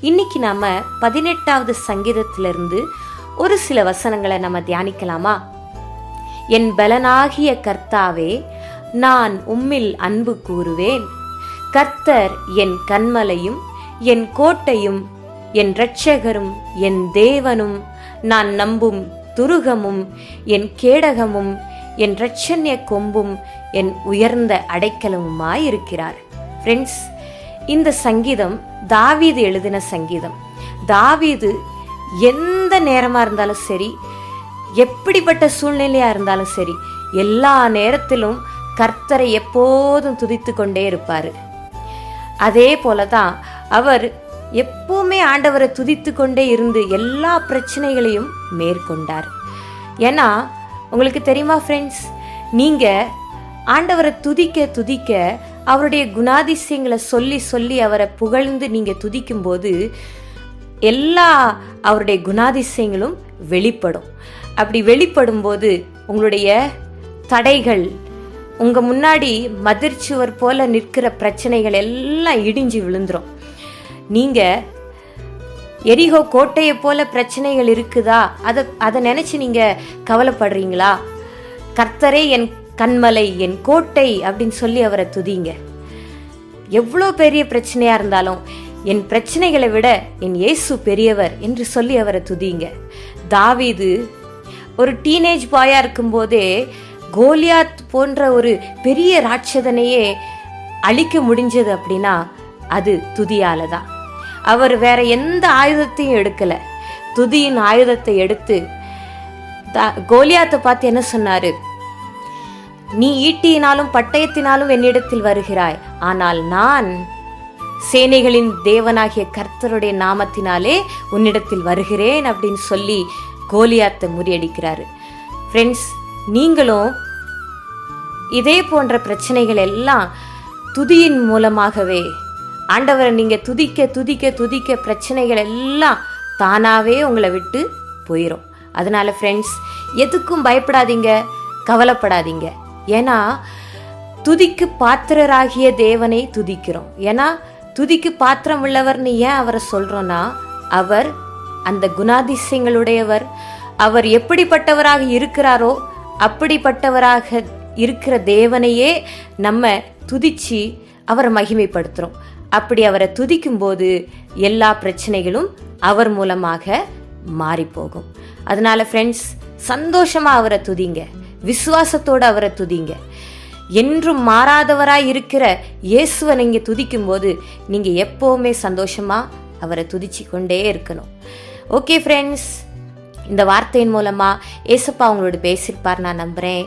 இன்னைக்கு நாம பதினெட்டாவது சங்கீதத்திலிருந்து ஒரு சில வசனங்களை நம்ம தியானிக்கலாமா? என் பலனாகிய கர்த்தாவே நான் உம்மில் அன்பு கூறுவேன். கர்த்தர் என் கண்மலையும் என் கோட்டையும் என் இரட்சகரும் என் தேவனும் நான் நம்பும் துருகமும் என் கேடகமும் என் இரட்சண்ய கொம்பும் என் உயர்ந்த அடைக்கலமுமாய் இருக்கிறார் ஃப்ரெண்ட்ஸ் இந்த சங்கீதம் தாவீது எழுதின சங்கீதம். தாவீது எந்த நேரமாக இருந்தாலும் சரி எப்படிப்பட்ட சூழ்நிலையாக இருந்தாலும் சரி எல்லா நேரத்திலும் கர்த்தரை எப்போதும் துதித்து கொண்டே இருப்பார். அதே போலதான் அவர் எப்பவுமே ஆண்டவரை துதித்து கொண்டே இருந்து எல்லா பிரச்சனைகளையும் மேற்கொண்டார். ஏன்னா உங்களுக்கு தெரியுமா ஃப்ரெண்ட்ஸ் நீங்கள் ஆண்டவரை துதிக்க துதிக்க அவருடைய குணாதிசயங்களை சொல்லி சொல்லி அவரை புகழ்ந்து நீங்கள் துதிக்கும்போது எல்லா அவருடைய குணாதிசயங்களும் வெளிப்படும். அப்படி வெளிப்படும்போது உங்களுடைய தடைகள் உங்கள் முன்னாடி மதிர்ச்சுவர் போல நிற்கிற பிரச்சனைகள் எல்லாம் இடிஞ்சு விழுந்துடும் நீங்கள் எரிகோ கோட்டையை போல பிரச்சனைகள் இருக்குதா? அதை அதை நினச்சி நீங்கள் கவலைப்படுறீங்களா? கர்த்தரே என் கண்மலை என் கோட்டை அப்படின்னு சொல்லி அவரை துதிங்க. எவ்வளோ பெரிய பிரச்சனையாக இருந்தாலும் என் பிரச்சனைகளை விட என் இயேசு பெரியவர் என்று சொல்லி அவரை துதிங்க. தாவீது ஒரு டீனேஜ் பாயாக இருக்கும்போதே கோலியாத் போன்ற ஒரு பெரிய ராட்சதனையே அழிக்க முடிஞ்சது அப்படின்னா அது துதியால தான் அவர் வேற எந்த ஆயுதத்தையும் எடுக்கல. துதியின் ஆயுதத்தை எடுத்து தா- கோலியாத்தை பார்த்து என்ன சொன்னாரு? நீ ஈட்டியினாலும் பட்டயத்தினாலும் என்னிடத்தில் வருகிறாய். ஆனால் நான் சேனைகளின் தேவனாகிய கர்த்தருடைய நாமத்தினாலே உன்னிடத்தில் வருகிறேன் அப்படின்னு சொல்லி கோலியாத்தை முறியடிக்கிறாரு. ஃப்ரெண்ட்ஸ் நீங்களும் இதே போன்ற பிரச்சனைகள் எல்லாம் துதியின் மூலமாகவே ஆண்டவரை நீங்கள் துதிக்க துதிக்க துதிக்க பிரச்சனைகள் எல்லாம் தானாகவே உங்களை விட்டு போயிடும் அதனால் ஃப்ரெண்ட்ஸ் எதுக்கும் பயப்படாதீங்க கவலைப்படாதீங்க. ஏன்னா துதிக்கு பாத்திரராகிய தேவனை துதிக்கிறோம். ஏன்னா துதிக்கு பாத்திரம் உள்ளவர்னு ஏன் அவரை சொல்கிறோன்னா அவர் அந்த குணாதிசயங்களுடையவர். அவர் எப்படிப்பட்டவராக இருக்கிறாரோ அப்படிப்பட்டவராக இருக்கிற தேவனையே நம்ம துதிச்சு அவரை மகிமைப்படுத்துறோம். அப்படி அவரை துதிக்கும் போது எல்லா பிரச்சனைகளும் அவர் மூலமாக மாறி போகும் அதனால ஃப்ரெண்ட்ஸ் சந்தோஷமா அவரை துதிங்க. விசுவாசத்தோடு அவரை துதிங்க. என்றும் மாறாதவராய் இருக்கிற இயேசுவை நீங்கள் துதிக்கும் போது எப்போவுமே சந்தோஷமாக அவரை துதிச்சு கொண்டே இருக்கணும். ஓகே ஃப்ரெண்ட்ஸ் இந்த வார்த்தையின் மூலமாக ஏசப்பா அவங்களோட பேசியிருப்பார் நான் நம்புகிறேன்